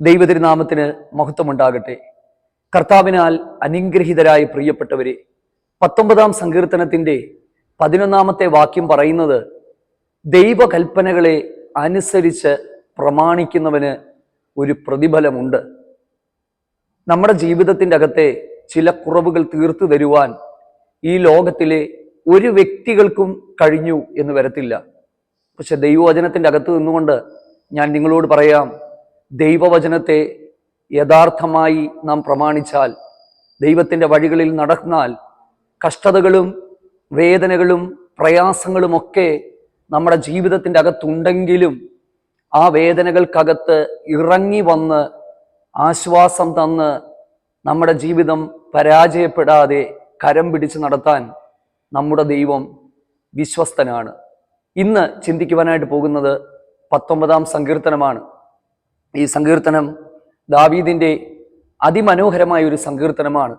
ദൈവതിരുനാമത്തിന് മഹത്വമുണ്ടാകട്ടെ. കർത്താവിനാൽ അനുഗ്രഹീതരായ പ്രിയപ്പെട്ടവരെ പത്തൊമ്പതാം സങ്കീർത്തനത്തിന്റെ പതിനൊന്നാമത്തെ വാക്യം പറയുന്നത് ദൈവകൽപ്പനകളെ അനുസരിച്ച് പ്രമാണിക്കുന്നവന് ഒരു പ്രതിഫലമുണ്ട്. നമ്മുടെ ജീവിതത്തിന്റെ അകത്തെ ചില കുറവുകൾ തീർത്തു തരുവാൻ ഈ ലോകത്തിലെ ഒരു വ്യക്തികൾക്കും കഴിഞ്ഞു എന്ന് വരത്തില്ല. പക്ഷെ ദൈവവചനത്തിന്റെ അകത്ത് നിന്നുകൊണ്ട് ഞാൻ നിങ്ങളോട് പറയാം ദൈവവചനത്തെ യഥാർത്ഥമായി നാം പ്രമാണിച്ചാൽ ദൈവത്തിന്റെ വഴികളിൽ നടന്നാൽ കഷ്ടതകളും വേദനകളും പ്രയാസങ്ങളുമൊക്കെ നമ്മുടെ ജീവിതത്തിന്റെ അകത്തുണ്ടെങ്കിലും ആ വേദനകൾക്കകത്ത് ഇറങ്ങി വന്ന് ആശ്വാസം തന്ന് നമ്മുടെ ജീവിതം പരാജയപ്പെടാതെ കരം പിടിച്ച് നടത്താൻ നമ്മുടെ ദൈവം വിശ്വസ്തനാണ്. ഇന്ന് ചിന്തിക്കുവാനായിട്ട് പോകുന്നത് പത്തൊമ്പതാം സങ്കീർത്തനമാണ്. ഈ സങ്കീർത്തനം ദാവീദിന്റെ അതിമനോഹരമായ ഒരു സങ്കീർത്തനമാണ്.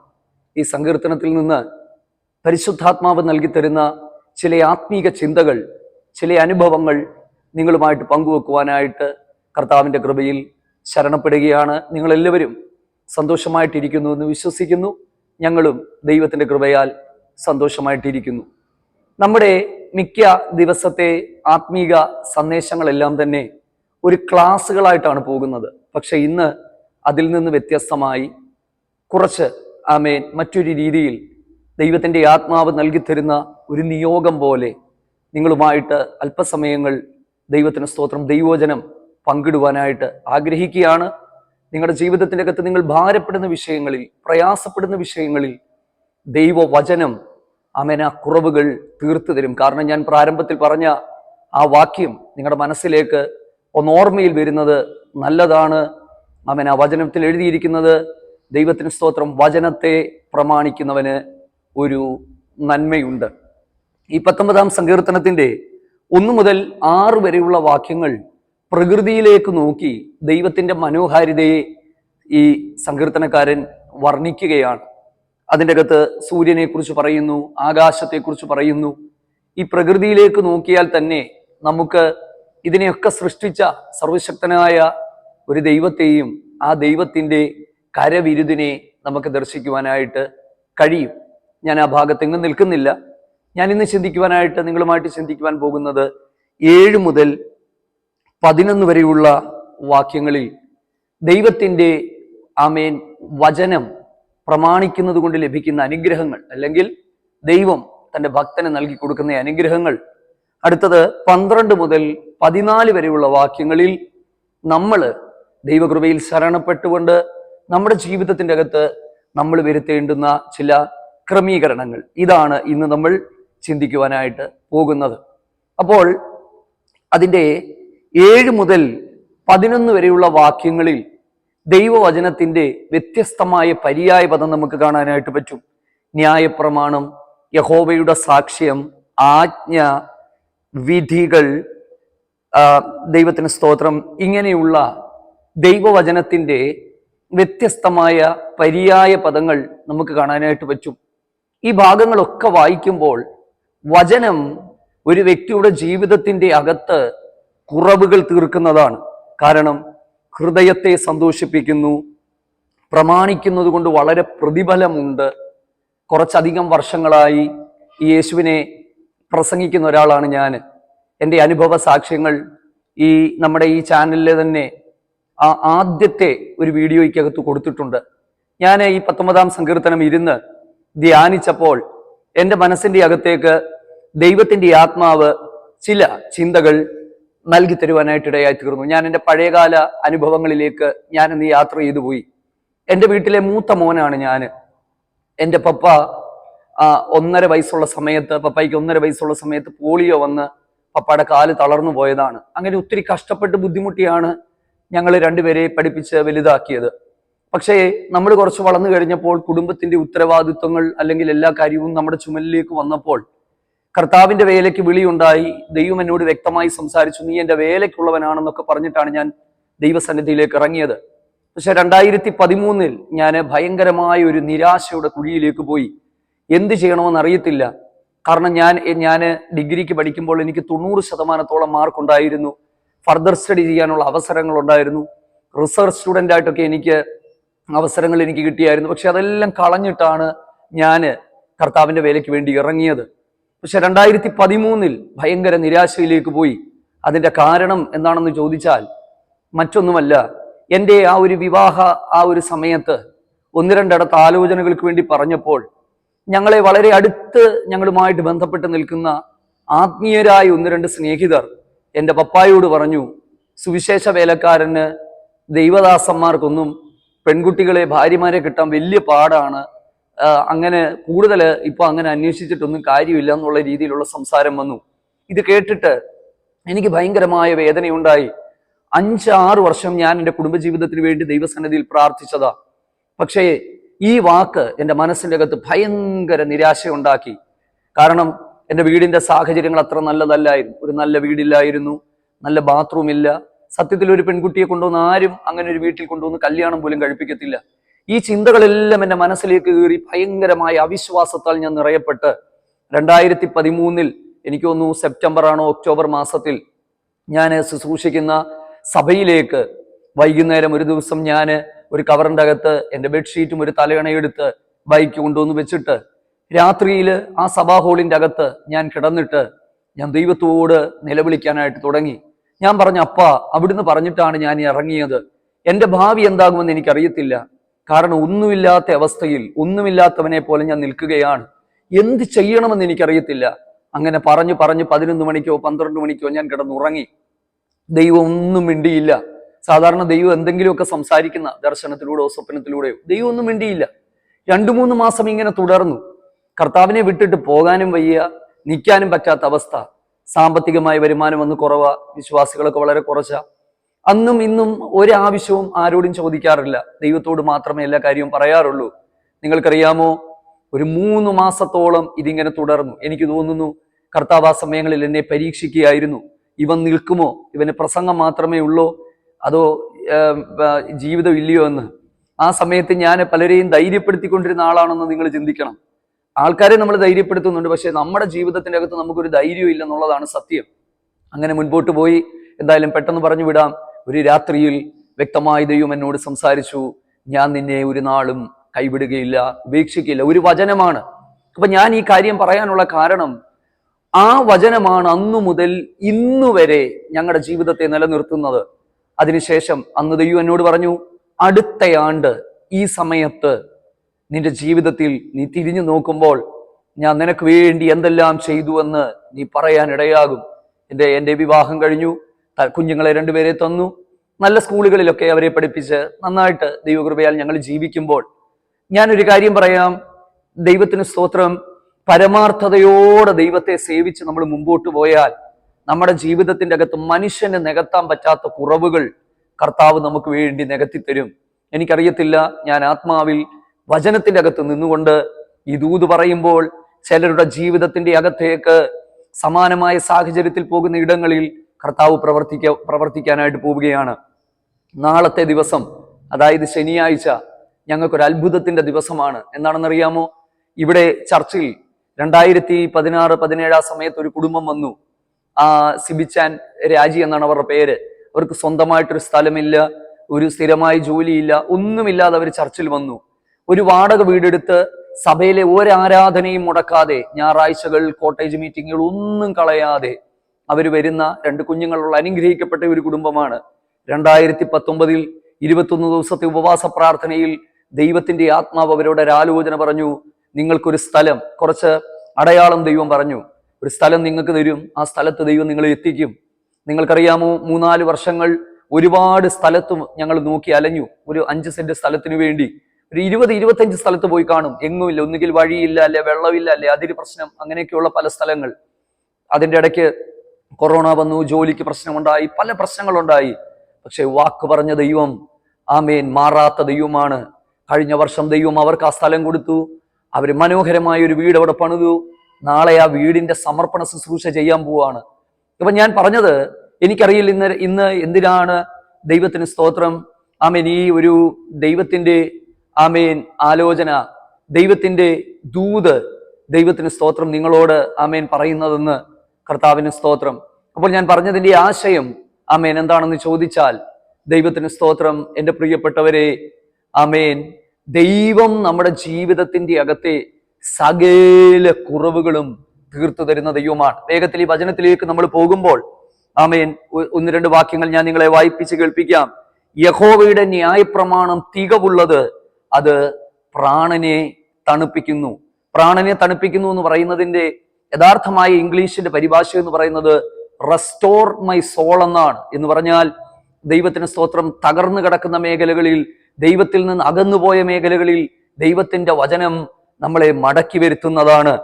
ഈ സങ്കീർത്തനത്തിൽ നിന്ന് പരിശുദ്ധാത്മാവ് നൽകിത്തരുന്ന ചില ആത്മീക ചിന്തകൾ ചില അനുഭവങ്ങൾ നിങ്ങളുമായിട്ട് പങ്കുവെക്കുവാനായിട്ട് കർത്താവിന്റെ കൃപയിൽ ശരണപ്പെടുകയാണ്. നിങ്ങളെല്ലാവരും സന്തോഷമായിട്ടിരിക്കുന്നു എന്ന് വിശ്വസിക്കുന്നു. ഞങ്ങളും ദൈവത്തിന്റെ കൃപയാൽ സന്തോഷമായിട്ടിരിക്കുന്നു. നമ്മുടെ മിക്ക ദിവസത്തെ ആത്മീക സന്ദേശങ്ങളെല്ലാം തന്നെ ഒരു ക്ലാസ്സുകളായിട്ടാണ് പോകുന്നത്. പക്ഷെ ഇന്ന് അതിൽ നിന്ന് വ്യത്യസ്തമായി കുറച്ച് ആമേൻ മറ്റൊരു രീതിയിൽ ദൈവത്തിന്റെ ആത്മാവ് നൽകിത്തരുന്ന ഒരു നിയോഗം പോലെ നിങ്ങളുമായിട്ട് അല്പസമയങ്ങൾ ദൈവത്തിന് സ്തോത്രം ദൈവോചനം പങ്കിടുവാനായിട്ട് ആഗ്രഹിക്കുകയാണ്. നിങ്ങളുടെ ജീവിതത്തിന്റെ അകത്ത് നിങ്ങൾ ഭാരപ്പെടുന്ന വിഷയങ്ങളിൽ പ്രയാസപ്പെടുന്ന വിഷയങ്ങളിൽ ദൈവവചനം അമേന കുറവുകൾ തീർത്തു തരും കാരണം ഞാൻ പ്രാരംഭത്തിൽ പറഞ്ഞ ആ വാക്യം നിങ്ങളുടെ മനസ്സിലേക്ക് ഒന്ന് ഓർമ്മയിൽ വരുന്നത് നല്ലതാണ്. അവൻ ആ വചനത്തിൽ എഴുതിയിരിക്കുന്നത് ദൈവത്തിന് സ്തോത്രം. വചനത്തെ പ്രമാണിക്കുന്നവന് ഒരു നന്മയുണ്ട്. ഈ പത്തൊമ്പതാം സങ്കീർത്തനത്തിന്റെ ഒന്നു മുതൽ ആറ് വരെയുള്ള വാക്യങ്ങൾ പ്രകൃതിയിലേക്ക് നോക്കി ദൈവത്തിന്റെ മനോഹാരിതയെ ഈ സങ്കീർത്തനക്കാരൻ വർണിക്കുകയാണ്. അതിന്റെ അകത്ത് സൂര്യനെക്കുറിച്ച് പറയുന്നു ആകാശത്തെക്കുറിച്ച് പറയുന്നു. ഈ പ്രകൃതിയിലേക്ക് നോക്കിയാൽ തന്നെ നമുക്ക് ഇതിനെയൊക്കെ സൃഷ്ടിച്ച സർവശക്തനായ ഒരു ദൈവത്തെയും ആ ദൈവത്തിന്റെ കരവിരുതിനെ നമുക്ക് ദർശിക്കുവാനായിട്ട് കഴിയും. ഞാൻ ആ ഭാഗത്തെങ്ങും നിൽക്കുന്നില്ല. ഞാൻ ഇന്ന് ചിന്തിക്കുവാനായിട്ട് നിങ്ങളുമായിട്ട് ചിന്തിക്കുവാൻ പോകുന്നത് ഏഴ് മുതൽ പതിനൊന്ന് വരെയുള്ള വാക്യങ്ങളിൽ ദൈവത്തിന്റെ ആമേൻ വചനം പ്രമാണിക്കുന്നത് കൊണ്ട് ലഭിക്കുന്ന അനുഗ്രഹങ്ങൾ അല്ലെങ്കിൽ ദൈവം തന്റെ ഭക്തന് നൽകി കൊടുക്കുന്ന അനുഗ്രഹങ്ങൾ. അടുത്തത് പന്ത്രണ്ട് മുതൽ പതിനാല് വരെയുള്ള വാക്യങ്ങളിൽ നമ്മൾ ദൈവകൃപയിൽ ശരണപ്പെട്ടുകൊണ്ട് നമ്മുടെ ജീവിതത്തിന്റെ അകത്ത് നമ്മൾ വരുത്തേണ്ടുന്ന ചില ക്രമീകരണങ്ങൾ. ഇതാണ് ഇന്ന് നമ്മൾ ചിന്തിക്കുവാനായിട്ട് പോകുന്നത്. അപ്പോൾ അതിന്റെ ഏഴ് മുതൽ പതിനൊന്ന് വരെയുള്ള വാക്യങ്ങളിൽ ദൈവവചനത്തിന്റെ വ്യത്യസ്തമായ പര്യായ പദം നമുക്ക് കാണാനായിട്ട് പറ്റും. ന്യായപ്രമാണം യഹോവയുടെ സാക്ഷ്യം ആജ്ഞ വിധികൾ ദൈവത്തിന് സ്തോത്രം. ഇങ്ങനെയുള്ള ദൈവവചനത്തിന്റെ വ്യത്യസ്തമായ പര്യായ പദങ്ങൾ നമുക്ക് കാണാനായിട്ട് പറ്റും. ഈ ഭാഗങ്ങളൊക്കെ വായിക്കുമ്പോൾ വചനം ഒരു വ്യക്തിയുടെ ജീവിതത്തിന്റെ അകത്ത് കുറവുകൾ തീർക്കുന്നതാണ്. കാരണം ഹൃദയത്തെ സന്തോഷിപ്പിക്കുന്നു പ്രമാണിക്കുന്നത് കൊണ്ട് വളരെ പ്രതിഫലമുണ്ട്. കുറച്ചധികം വർഷങ്ങളായി യേശുവിനെ പ്രസംഗിക്കുന്ന ഒരാളാണ് ഞാൻ. എന്റെ അനുഭവ സാക്ഷ്യങ്ങൾ ഈ നമ്മുടെ ഈ ചാനലിൽ തന്നെ ആ ആദ്യത്തെ ഒരു വീഡിയോയ്ക്കകത്ത് കൊടുത്തിട്ടുണ്ട്. ഞാൻ ഈ പത്തൊമ്പതാം സങ്കീർത്തനം ഇരുന്ന് ധ്യാനിച്ചപ്പോൾ എന്റെ മനസ്സിന്റെ അകത്തേക്ക് ദൈവത്തിന്റെ ആത്മാവ് ചില ചിന്തകൾ നൽകി തരുവാനായിട്ടിടയായി തീർന്നു. ഞാൻ എന്റെ പഴയകാല അനുഭവങ്ങളിലേക്ക് ഞാൻ ഇന്ന് യാത്ര ചെയ്തു പോയി. എന്റെ വീട്ടിലെ മൂത്ത മോനാണ് ഞാൻ എന്റെ പപ്പ ഒന്നര വയസ്സുള്ള സമയത്ത് പപ്പയ്ക്ക് ഒന്നര വയസ്സുള്ള സമയത്ത് പോളിയോ വന്ന് പപ്പയുടെ കാൽ തളർന്നു പോയതാണ്. അങ്ങനെ ഒത്തിരി കഷ്ടപ്പെട്ട് ബുദ്ധിമുട്ടിയാണ് ഞങ്ങൾ രണ്ടുപേരെ പഠിപ്പിച്ച് വലുതാക്കിയത്. പക്ഷേ നമ്മൾ കുറച്ച് വളർന്നു കഴിഞ്ഞപ്പോൾ കുടുംബത്തിന്റെ ഉത്തരവാദിത്വങ്ങൾ അല്ലെങ്കിൽ എല്ലാ കാര്യവും നമ്മുടെ ചുമലിലേക്ക് വന്നപ്പോൾ കർത്താവിന്റെ വേലയ്ക്ക് വിളിയുണ്ടായി. ദൈവം എന്നോട് വ്യക്തമായി സംസാരിച്ചു നീ എന്റെ വേലയ്ക്കുള്ളവനാണെന്നൊക്കെ പറഞ്ഞിട്ടാണ് ഞാൻ ദൈവസന്നിധിയിലേക്ക് ഇറങ്ങിയത്. പക്ഷെ രണ്ടായിരത്തി പതിമൂന്നിൽ ഞാൻ ഭയങ്കരമായ ഒരു നിരാശയുടെ കുഴിയിലേക്ക് പോയി. എന്ത് ചെയ്യണമെന്ന് അറിയത്തില്ല. കാരണം ഞാൻ ഞാൻ ഡിഗ്രിക്ക് പഠിക്കുമ്പോൾ എനിക്ക് തൊണ്ണൂറ് ശതമാനത്തോളം മാർക്ക് ഉണ്ടായിരുന്നു. ഫർദർ സ്റ്റഡി ചെയ്യാനുള്ള അവസരങ്ങൾ ഉണ്ടായിരുന്നു. റിസർച്ച് സ്റ്റുഡന്റ് ആയിട്ടൊക്കെ എനിക്ക് അവസരങ്ങൾ എനിക്ക് കിട്ടിയായിരുന്നു. പക്ഷെ അതെല്ലാം കളഞ്ഞിട്ടാണ് ഞാൻ കർത്താവിന്റെ വേലയ്ക്ക് വേണ്ടി ഇറങ്ങിയത്. പക്ഷെ രണ്ടായിരത്തി പതിമൂന്നിൽ ഭയങ്കര നിരാശയിലേക്ക് പോയി. അതിന്റെ കാരണം എന്താണെന്ന് ചോദിച്ചാൽ മറ്റൊന്നുമല്ല. എന്റെ ആ ഒരു വിവാഹ ആ ഒരു സമയത്ത് ഒന്ന് രണ്ടിടത്ത് ആലോചനകൾക്ക് വേണ്ടി പറഞ്ഞപ്പോൾ ഞങ്ങളെ വളരെ അടുത്ത് ഞങ്ങളുമായിട്ട് ബന്ധപ്പെട്ട് നിൽക്കുന്ന ആത്മീയരായ ഒന്ന് രണ്ട് സ്നേഹിതർ എന്റെ പപ്പായോട് പറഞ്ഞു സുവിശേഷ വേലക്കാരന് ദൈവദാസന്മാർക്കൊന്നും പെൺകുട്ടികളെ ഭാര്യമാരെ കിട്ടാൻ വലിയ പാടാണ്. അങ്ങനെ കൂടുതൽ ഇപ്പൊ അങ്ങനെ അന്വേഷിച്ചിട്ടൊന്നും കാര്യമില്ല എന്നുള്ള രീതിയിലുള്ള സംസാരം വന്നു. ഇത് കേട്ടിട്ട് എനിക്ക് ഭയങ്കരമായ വേദനയുണ്ടായി. അഞ്ച് ആറ് വർഷം ഞാൻ എന്റെ കുടുംബജീവിതത്തിന് വേണ്ടി ദൈവസന്നിധിയിൽ പ്രാർത്ഥിച്ചതാ. പക്ഷേ ഈ വാക്ക് എന്റെ മനസ്സിന്റെ അകത്ത് ഭയങ്കര നിരാശയുണ്ടാക്കി. കാരണം എന്റെ വീടിന്റെ സാഹചര്യങ്ങൾ അത്ര നല്ലതല്ലായിരുന്നു. ഒരു നല്ല വീടില്ലായിരുന്നു. നല്ല ബാത്റൂം ഇല്ല സത്യത്തിൽ ഒരു പെൺകുട്ടിയെ കൊണ്ടുവന്ന് ആരും അങ്ങനെ ഒരു വീട്ടിൽ കൊണ്ടുവന്ന് കല്യാണം പോലും കഴിപ്പിക്കത്തില്ല. ഈ ചിന്തകളെല്ലാം എന്റെ മനസ്സിലേക്ക് കയറി ഭയങ്കരമായ അവിശ്വാസത്താൽ ഞാൻ നിറയപ്പെട്ട് രണ്ടായിരത്തി പതിമൂന്നിൽ എനിക്ക് തോന്നുന്നു സെപ്റ്റംബർ ആണോ ഒക്ടോബർ മാസത്തിൽ ഞാൻ ശുശ്രൂഷിക്കുന്ന സഭയിലേക്ക് വൈകുന്നേരം ഒരു ദിവസം ഞാൻ ഒരു കവറിന്റെ അകത്ത് എന്റെ ബെഡ്ഷീറ്റും ഒരു തലയണയെടുത്ത് ബൈക്ക് കൊണ്ടുവന്ന് വെച്ചിട്ട് രാത്രിയിൽ ആ സഭാ ഹോളിന്റെ അകത്ത് ഞാൻ കിടന്നിട്ട് ഞാൻ ദൈവത്തോട് നിലവിളിക്കാനായിട്ട് തുടങ്ങി. ഞാൻ പറഞ്ഞു അപ്പ അവിടുന്ന് പറഞ്ഞിട്ടാണ് ഞാൻ ഇറങ്ങിയത്. എന്റെ ഭാവി എന്താകുമെന്ന് എനിക്കറിയത്തില്ല. കാരണം ഒന്നുമില്ലാത്ത അവസ്ഥയിൽ ഒന്നുമില്ലാത്തവനെ പോലെ ഞാൻ നിൽക്കുകയാണ്. എന്ത് ചെയ്യണമെന്ന് എനിക്കറിയത്തില്ല. അങ്ങനെ പറഞ്ഞു പറഞ്ഞു പതിനൊന്ന് മണിക്കോ പന്ത്രണ്ട് മണിക്കോ ഞാൻ കിടന്നുറങ്ങി. ദൈവം ഒന്നും മിണ്ടിയില്ല. സാധാരണ ദൈവം എന്തെങ്കിലുമൊക്കെ സംസാരിക്കുന്ന ദർശനത്തിലൂടെയോ സ്വപ്നത്തിലൂടെയോ ദൈവം ഒന്നും മിണ്ടിയില്ല. രണ്ടു മൂന്ന് മാസം ഇങ്ങനെ തുടർന്നു. കർത്താവിനെ വിട്ടിട്ട് പോകാനും വയ്യ നിൽക്കാനും പറ്റാത്ത അവസ്ഥ. സാമ്പത്തികമായ വരുമാനം ഒന്ന് കുറവ വിശ്വാസികളൊക്കെ വളരെ കുറച്ച. അന്നും ഇന്നും ഒരാവശ്യവും ആരോടും ചോദിക്കാറില്ല. ദൈവത്തോട് മാത്രമേ എല്ലാ കാര്യവും പറയാറുള്ളൂ. നിങ്ങൾക്കറിയാമോ? ഒരു മൂന്ന് മാസത്തോളം ഇതിങ്ങനെ തുടർന്നു. എനിക്ക് തോന്നുന്നു കർത്താവ് ആ സമയങ്ങളിൽ എന്നെ പരീക്ഷിക്കുകയായിരുന്നു. ഇവൻ നിൽക്കുമോ? ഇവന് പ്രസംഗം മാത്രമേ ഉള്ളൂ? അതോ ജീവിതം ഇല്ലയോ എന്ന്? ആ സമയത്ത് ഞാൻ പലരെയും ധൈര്യപ്പെടുത്തിക്കൊണ്ടിരുന്ന ആളാണെന്ന് നിങ്ങൾ ചിന്തിക്കണം. ആൾക്കാരെ നമ്മൾ ധൈര്യപ്പെടുത്തുന്നുണ്ട് പക്ഷേ നമ്മുടെ ജീവിതത്തിന്റെ അകത്ത് നമുക്കൊരു ധൈര്യം ഇല്ലെന്നുള്ളതാണ് സത്യം. അങ്ങനെ മുൻപോട്ട് പോയി എന്തായാലും പെട്ടെന്ന് പറഞ്ഞു വിടാം. ഒരു രാത്രിയിൽ വ്യക്തമായി ദൈവം എന്നോട് സംസാരിച്ചു ഞാൻ നിന്നെ ഒരു നാളും കൈവിടുകയില്ല ഉപേക്ഷിക്കില്ല ഒരു വചനമാണ്. അപ്പൊ ഞാൻ ഈ കാര്യം പറയാനുള്ള കാരണം ആ വചനമാണ് അന്നു മുതൽ ഇന്നു വരെ ഞങ്ങളുടെ ജീവിതത്തെ നിലനിർത്തുന്നത്. അതിനുശേഷം അന്ന് ദൈവം എന്നോട് പറഞ്ഞു അടുത്തയാണ്ട് ഈ സമയത്ത് നിന്റെ ജീവിതത്തിൽ നീ തിരിഞ്ഞു നോക്കുമ്പോൾ ഞാൻ നിനക്ക് വേണ്ടി എന്തെല്ലാം ചെയ്തു എന്ന് നീ പറയാൻ ഇടയാകും എന്റെ എന്റെ വിവാഹം കഴിഞ്ഞു. കുഞ്ഞുങ്ങളെ രണ്ടുപേരെ തന്നു. നല്ല സ്കൂളുകളിലൊക്കെ അവരെ പഠിപ്പിച്ച് നന്നായിട്ട് ദൈവകൃപയാൽ ഞങ്ങൾ ജീവിക്കുമ്പോൾ ഞാനൊരു കാര്യം പറയാം. ദൈവത്തിന് സ്തോത്രം. പരമാർത്ഥതയോടെ ദൈവത്തെ സേവിച്ച് നമ്മൾ മുമ്പോട്ട് പോയാൽ നമ്മുടെ ജീവിതത്തിന്റെ അകത്ത് മനുഷ്യന് നികത്താൻ പറ്റാത്ത കുറവുകൾ കർത്താവ് നമുക്ക് വേണ്ടി നികത്തി തരും. എനിക്കറിയത്തില്ല ഞാൻ ആത്മാവിൽ വചനത്തിന്റെ അകത്ത് നിന്നുകൊണ്ട് ഈ ദൂത് പറയുമ്പോൾ ചിലരുടെ ജീവിതത്തിന്റെ അകത്തേക്ക് സമാനമായ സാഹചര്യത്തിൽ പോകുന്ന ഇടങ്ങളിൽ കർത്താവ് പ്രവർത്തിക്ക പ്രവർത്തിക്കാനായിട്ട് പോവുകയാണ്. നാളത്തെ ദിവസം അതായത് ശനിയാഴ്ച ഞങ്ങൾക്കൊരു അത്ഭുതത്തിന്റെ ദിവസമാണ്. എന്താണെന്നറിയാമോ? ഇവിടെ ചർച്ചിൽ രണ്ടായിരത്തി പതിനാറ് പതിനേഴ് സമയത്ത് ഒരു കുടുംബം വന്നു. സിബിച്ചാൻ രാജി എന്നാണ് അവരുടെ പേര്. അവർക്ക് സ്വന്തമായിട്ടൊരു സ്ഥലമില്ല ഒരു സ്ഥിരമായ ജോലിയില്ല ഒന്നുമില്ലാതെ അവർ ചർച്ചിൽ വന്നു. ഒരു വാടക വീടെടുത്ത് സഭയിലെ ഒരാരാധനയും മുടക്കാതെ ഞായറാഴ്ചകൾ കോട്ടേജ് മീറ്റിങ്ങുകൾ ഒന്നും കളയാതെ അവർ വരുന്ന രണ്ട് കുഞ്ഞുങ്ങളുള്ള അനുഗ്രഹിക്കപ്പെട്ട ഒരു കുടുംബമാണ്. രണ്ടായിരത്തി പത്തൊമ്പതിൽ ഇരുപത്തൊന്ന് ദിവസത്തെ ഉപവാസ പ്രാർത്ഥനയിൽ ദൈവത്തിന്റെ ആത്മാവ് അവരോട് ഒരാലോചന പറഞ്ഞു നിങ്ങൾക്കൊരു സ്ഥലം കുറച്ച് അടയാളം ദൈവം പറഞ്ഞു. ഒരു സ്ഥലം നിങ്ങൾക്ക് തരും ആ സ്ഥലത്ത് ദൈവം നിങ്ങളെ എത്തിക്കും. നിങ്ങൾക്കറിയാമോ മൂന്നാൽ വർഷങ്ങൾ ഒരുപാട് സ്ഥലത്തും ഞങ്ങൾ നോക്കി അലഞ്ഞു. ഒരു അഞ്ച് സെന്റ് സ്ഥലത്തിന് വേണ്ടി. ഒരു ഇരുപത് ഇരുപത്തഞ്ച് സ്ഥലത്ത് പോയി കാണും. എങ്ങുമില്ല ഒന്നുകിൽ വഴിയില്ല അല്ലെ വെള്ളമില്ല അല്ലെ അതിര് പ്രശ്നം അങ്ങനെയൊക്കെയുള്ള പല സ്ഥലങ്ങൾ. അതിന്റെ ഇടയ്ക്ക് കൊറോണ വന്നു ജോലിക്ക് പ്രശ്നമുണ്ടായി പല പ്രശ്നങ്ങളുണ്ടായി. പക്ഷെ വാക്ക് പറഞ്ഞ ദൈവം ആമേൻ മാറാത്ത ദൈവമാണ്. കഴിഞ്ഞ വർഷം ദൈവം അവർക്ക് ആ സ്ഥലം കൊടുത്തു. അവർ മനോഹരമായ ഒരു വീട് അവിടെ പണിതു. നാളെ ആ വീടിന്റെ സമർപ്പണ ശുശ്രൂഷ ചെയ്യാൻ പോവാണ്. അപ്പൊ ഞാൻ പറഞ്ഞത് എനിക്കറിയില്ല ഇന്ന് ഇന്ന് എന്തിനാണ് ദൈവത്തിന് സ്തോത്രം? ആമേൻ. ഈ ഒരു ദൈവത്തിന്റെ ആമേൻ ആലോചന ദൈവത്തിന്റെ ദൂത് ദൈവത്തിന് സ്തോത്രം നിങ്ങളോട് ആമേൻ പറയുന്നതെന്ന് കർത്താവിന് സ്തോത്രം. അപ്പോൾ ഞാൻ പറഞ്ഞതിന്റെ ആശയം ആമേൻ എന്താണെന്ന് ചോദിച്ചാൽ ദൈവത്തിന് സ്തോത്രം. എന്റെ പ്രിയപ്പെട്ടവരെ ആമേൻ. ദൈവം നമ്മുടെ ജീവിതത്തിന്റെ അകത്തെ സകല കുറവുകളും തീർത്തു തരുന്ന ദൈവമാണ്. വേഗത്തിൽ ഈ വചനത്തിലേക്ക് നമ്മൾ പോകുമ്പോൾ ആമേൻ. ഒന്ന് രണ്ട് വാക്യങ്ങൾ ഞാൻ നിങ്ങളെ വായിപ്പിച്ച് കേൾപ്പിക്കാം. യഹോവയുടെ ന്യായപ്രമാണം തികവുള്ളത് അത് പ്രാണനെ തണുപ്പിക്കുന്നു. പ്രാണനെ തണുപ്പിക്കുന്നു എന്ന് പറയുന്നതിന്റെ യഥാർത്ഥമായ ഇംഗ്ലീഷിന്റെ പരിഭാഷ എന്ന് പറയുന്നത് റെസ്റ്റോർ മൈ സോൾ എന്നാണ്. എന്ന് പറഞ്ഞാൽ ദൈവത്തിന് സ്തോത്രം തകർന്നു കിടക്കുന്ന മേഖലകളിൽ ദൈവത്തിൽ നിന്ന് അകന്നുപോയ മേഖലകളിൽ ദൈവത്തിന്റെ വചനം നമ്മളെ മടക്കി വരുത്തുന്നതാണ്.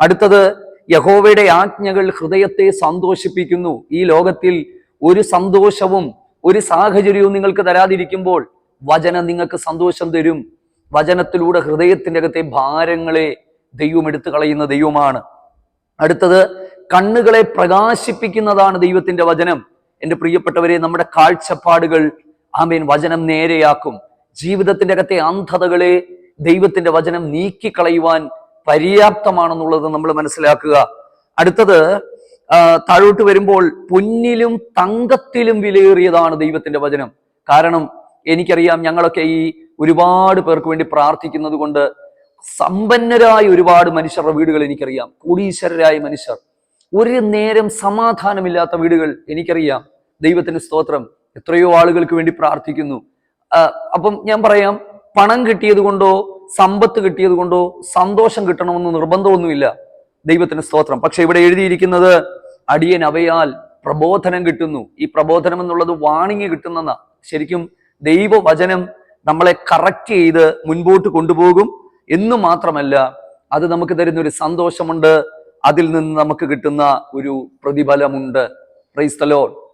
അടുത്തത് യഹോവയുടെ ആജ്ഞകൾ ഹൃദയത്തെ സന്തോഷിപ്പിക്കുന്നു. ഈ ലോകത്തിൽ ഒരു സന്തോഷവും ഒരു സാഹചര്യവും നിങ്ങൾക്ക് തരാതിരിക്കുമ്പോൾ വചനം നിങ്ങൾക്ക് സന്തോഷം തരും. വചനത്തിലൂടെ ഹൃദയത്തിന്റെ അകത്തെ ഭാരങ്ങളെ ദൈവം എടുത്തു കളയുന്ന ദൈവമാണ്. അടുത്തത് കണ്ണുകളെ പ്രകാശിപ്പിക്കുന്നതാണ് ദൈവത്തിന്റെ വചനം. എന്റെ പ്രിയപ്പെട്ടവരെ നമ്മുടെ കാഴ്ചപ്പാടുകൾ ആമേൻ വചനം നേരെയാക്കും. ജീവിതത്തിന്റെ അകത്തെ അന്ധതകളെ ദൈവത്തിന്റെ വചനം നീക്കിക്കളയുവാൻ പര്യാപ്തമാണെന്നുള്ളത് നമ്മൾ മനസ്സിലാക്കുക. അടുത്തത് താഴോട്ട് വരുമ്പോൾ പൊന്നിലും തങ്കത്തിലും വിലയേറിയതാണ് ദൈവത്തിന്റെ വചനം. കാരണം എനിക്കറിയാം ഞങ്ങളൊക്കെ ഈ ഒരുപാട് പേർക്ക് വേണ്ടി പ്രാർത്ഥിക്കുന്നത് കൊണ്ട് സമ്പന്നരായ ഒരുപാട് മനുഷ്യരുടെ വീടുകൾ എനിക്കറിയാം. കോടീശ്വരരായ മനുഷ്യർ. ഒരു നേരം സമാധാനമില്ലാത്ത വീടുകൾ എനിക്കറിയാം. ദൈവത്തിന് സ്തോത്രം എത്രയോ ആളുകൾക്ക് വേണ്ടി പ്രാർത്ഥിക്കുന്നു. അപ്പം ഞാൻ പറയാം പണം കിട്ടിയത് കൊണ്ടോ സമ്പത്ത് കിട്ടിയത് കൊണ്ടോ സന്തോഷം കിട്ടണമെന്ന് നിർബന്ധമൊന്നുമില്ല. ദൈവത്തിന് സ്തോത്രം. പക്ഷെ ഇവിടെ എഴുതിയിരിക്കുന്നത് അടിയൻ അവയാൽ പ്രബോധനം കിട്ടുന്നു. ഈ പ്രബോധനം എന്നുള്ളത് വാണിങ് കിട്ടുന്ന ശരിക്കും ദൈവവചനം നമ്മളെ കറക്റ്റ് ചെയ്ത് മുൻപോട്ട് കൊണ്ടുപോകും എന്ന് മാത്രമല്ല അത് നമുക്ക് തരുന്ന ഒരു സന്തോഷമുണ്ട്. അതിൽ നിന്ന് നമുക്ക് കിട്ടുന്ന ഒരു പ്രതിഫലമുണ്ട്. ക്രൈസ്തലോ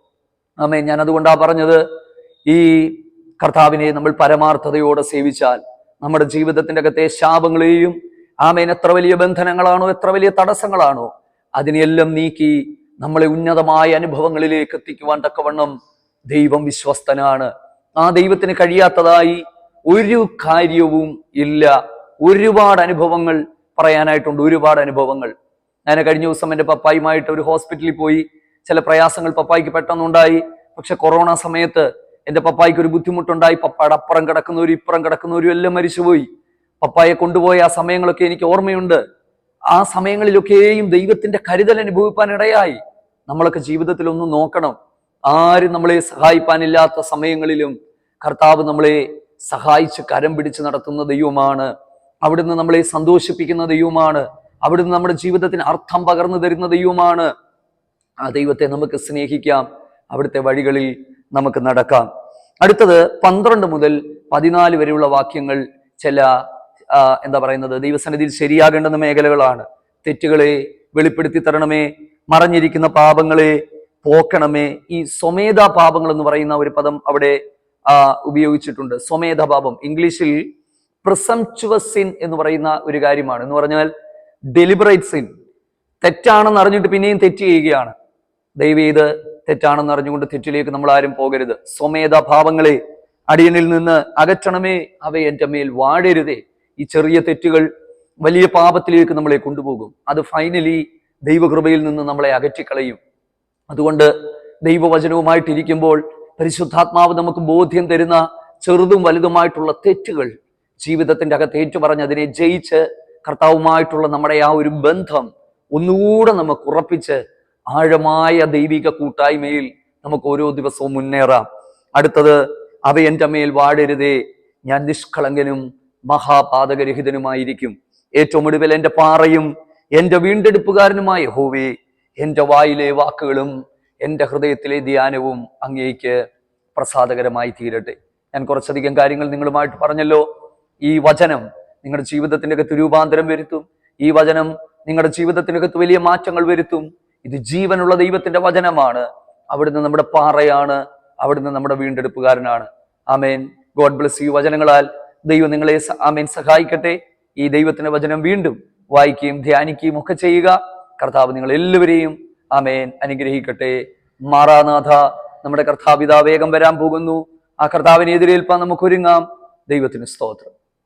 ആമേ ഞാൻ അതുകൊണ്ടാ പറഞ്ഞത് ഈ കർത്താവിനെ നമ്മൾ പരമാർത്ഥതയോടെ സേവിച്ചാൽ നമ്മുടെ ജീവിതത്തിന്റെ അകത്തെ ശാപങ്ങളെയും ആമേൻ എത്ര വലിയ ബന്ധനങ്ങളാണോ എത്ര വലിയ തടസ്സങ്ങളാണോ അതിനെയെല്ലാം നീക്കി നമ്മളെ ഉന്നതമായ അനുഭവങ്ങളിലേക്ക് എത്തിക്കുവാൻ തക്കവണ്ണം ദൈവം വിശ്വസ്തനാണ്. ആ ദൈവത്തിന് കഴിയാത്തതായി ഒരു കാര്യവും ഇല്ല. ഒരുപാട് അനുഭവങ്ങൾ പറയാനായിട്ടുണ്ട് ഒരുപാട് അനുഭവങ്ങൾ. ഞാൻ കഴിഞ്ഞ ദിവസം എന്റെ പപ്പായുമായിട്ട് ഒരു ഹോസ്പിറ്റലിൽ പോയി. ചില പ്രയാസങ്ങൾ പപ്പായ്ക്ക് പെട്ടെന്നുണ്ടായി. പക്ഷെ കൊറോണ സമയത്ത് എന്റെ പപ്പായിക്ക് ഒരു ബുദ്ധിമുട്ടുണ്ടായി. പപ്പായുടെ അപ്പുറം കിടക്കുന്നവരും ഇപ്പുറം കിടക്കുന്നവരും എല്ലാം മരിച്ചുപോയി. പപ്പായെ കൊണ്ടുപോയ ആ സമയങ്ങളൊക്കെ എനിക്ക് ഓർമ്മയുണ്ട്. ആ സമയങ്ങളിലൊക്കെയും ദൈവത്തിന്റെ കരുതൽ അനുഭവിപ്പാൻ ഇടയായി നമ്മളൊക്കെ ജീവിതത്തിൽ ഒന്ന് നോക്കണം. ആരും നമ്മളെ സഹായിപ്പാനില്ലാത്ത സമയങ്ങളിലും കർത്താവ് നമ്മളെ സഹായിച്ച് കരം പിടിച്ച് നടത്തുന്ന ദൈവമാണ്. അവിടുന്ന് നമ്മളെ സന്തോഷിപ്പിക്കുന്ന ദൈവമാണ്. അവിടുന്ന് നമ്മുടെ ജീവിതത്തിന് അർത്ഥം പകർന്നു തരുന്ന ദൈവമാണ്. ആ ദൈവത്തെ നമുക്ക് സ്നേഹിക്കാം. അവിടുത്തെ വഴികളിൽ നമുക്ക് നടക്കാം. അടുത്തത് പന്ത്രണ്ട് മുതൽ പതിനാല് വരെയുള്ള വാക്യങ്ങൾ ചില എന്താ പറയുന്നത് ദൈവസന്നിധിയിൽ ശരിയാകേണ്ടുന്ന മേഖലകളാണ്. തെറ്റുകളെ വെളിപ്പെടുത്തി തരണമേ മറഞ്ഞിരിക്കുന്ന പാപങ്ങളെ പോക്കണമേ. ഈ സ്വമേധ പാപങ്ങൾ എന്ന് പറയുന്ന ഒരു പദം അവിടെ ഉപയോഗിച്ചിട്ടുണ്ട്. സ്വമേധ പാപം. ഇംഗ്ലീഷിൽ പ്രിസംച്വസ് എന്ന് പറയുന്ന ഒരു കാര്യമാണ്. എന്ന് പറഞ്ഞാൽ ഡെലിബറേറ്റ് സിൻ തെറ്റാണെന്ന് അറിഞ്ഞിട്ട് പിന്നെയും തെറ്റ് ചെയ്യുകയാണ്. ദയവ് ഇത് തെറ്റാണെന്ന് അറിഞ്ഞുകൊണ്ട് തെറ്റിലേക്ക് നമ്മൾ ആരും പോകരുത്. സ്വമേധ ഭാവങ്ങളെ അടിയനിൽ നിന്ന് അകറ്റണമേ. അവ എന്റെ മേൽ വാഴരുതേ ഈ ചെറിയ തെറ്റുകൾ വലിയ പാപത്തിലേക്ക് നമ്മളെ കൊണ്ടുപോകും. അത് ഫൈനലി ദൈവകൃപയിൽ നിന്ന് നമ്മളെ അകറ്റിക്കളയും. അതുകൊണ്ട് ദൈവവചനവുമായിട്ടിരിക്കുമ്പോൾ പരിശുദ്ധാത്മാവ് നമുക്ക് ബോധ്യം തരുന്ന ചെറുതും വലുതുമായിട്ടുള്ള തെറ്റുകൾ ജീവിതത്തിന്റെ അകത്ത് ഏറ്റുപറഞ്ഞ് അതിനെ ജയിച്ച് കർത്താവുമായിട്ടുള്ള നമ്മുടെ ആ ഒരു ബന്ധം ഒന്നുകൂടെ നമുക്ക് ഉറപ്പിച്ച് ആഴമായ ദൈവിക കൂട്ടായ്മയിൽ നമുക്ക് ഓരോ ദിവസവും മുന്നേറാം. അടുത്തത് അവ എന്റെ മേൽ വാഴരുതേ ഞാൻ നിഷ്കളങ്കനും മഹാപാതകരഹിതനുമായിരിക്കും. ഏറ്റവും ഒടുവിൽ എന്റെ പാറയും എന്റെ വീണ്ടെടുപ്പുകാരനുമായ ഹോവി എന്റെ വായിലെ വാക്കുകളും എന്റെ ഹൃദയത്തിലെ ധ്യാനവും അങ്ങേക്ക് പ്രസാദകരമായി തീരട്ടെ. ഞാൻ കുറച്ചധികം കാര്യങ്ങൾ നിങ്ങളുമായിട്ട് പറഞ്ഞല്ലോ. ഈ വചനം നിങ്ങളുടെ ജീവിതത്തിന്റെ അകത്ത് രൂപാന്തരം വരുത്തും. ഈ വചനം നിങ്ങളുടെ ജീവിതത്തിനകത്ത് വലിയ മാറ്റങ്ങൾ വരുത്തും. ഇത് ജീവനുള്ള ദൈവത്തിന്റെ വചനമാണ്. അവിടുന്ന് നമ്മുടെ പാറയാണ്. അവിടുന്ന് നമ്മുടെ വീണ്ടെടുപ്പുകാരനാണ്. ആമേൻ. ഗോഡ് ബ്ലസ് യു വചനങ്ങളാൽ. ദൈവം നിങ്ങളെ ആമേൻ സഹായിക്കട്ടെ. ഈ ദൈവത്തിന്റെ വചനം വീണ്ടും വായിക്കുകയും ധ്യാനിക്കുകയും ഒക്കെ ചെയ്യുക. കർത്താവ് നിങ്ങൾ എല്ലാവരെയും ആമേൻ അനുഗ്രഹിക്കട്ടെ. മാറാനാഥ നമ്മുടെ കർത്താവിത വേഗം വരാൻ പോകുന്നു. ആ കർത്താവിനെ എതിരേൽപ്പാൻ നമുക്ക് ഒരുങ്ങാം ദൈവത്തിന് സ്തോത്രം.